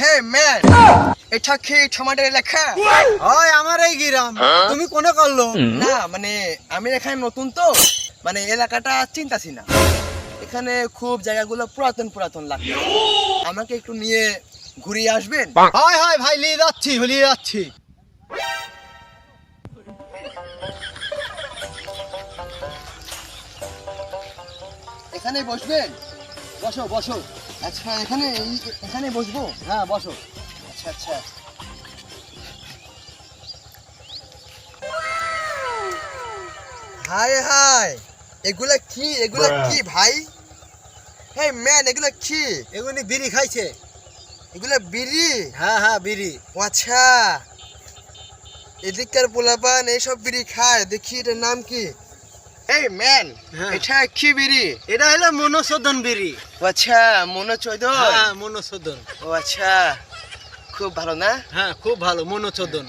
Hey man এটা কি তোমাদের এলাকা হয় আমার এই গ্রাম। তুমি কোনে করল? না মানে আমি এখানে নতুন তো মানে এলাকাটা চিন্তাছি না। এখানে খুব জায়গাগুলো পুরাতন পুরাতন লাগে আমাকে একটু নিয়ে ঘুরিয়ে আসবেন? হয় হয় ভাই নিয়ে যাচ্ছি নিয়ে যাচ্ছি। এখানে বসবেন? বসো বসো। আচ্ছা এখানে এখানে বসবো? হ্যাঁ বসো। আচ্ছা আচ্ছা। হাই হাই এগুলা কি? এগুলা কি ভাই? হে ম্যান এগুলা কি? এগুলি বিড়ি খাইছে। এগুলা বিড়ি? হ্যাঁ হ্যাঁ বিড়ি। আচ্ছা। এদিককার পোলাপান এইসব বিড়ি খায়। দেখি এটার নাম কি? এই ম্যান হ্যাঁ। এটা কি বিড়ি? এটা হলো মনোশোধন বিড়ি। ও আচ্ছা মনে চৈদন হ্যাঁ মনোশোধন ও আচ্ছা খুব ভালো না? হ্যাঁ খুব ভালো মনোশোধন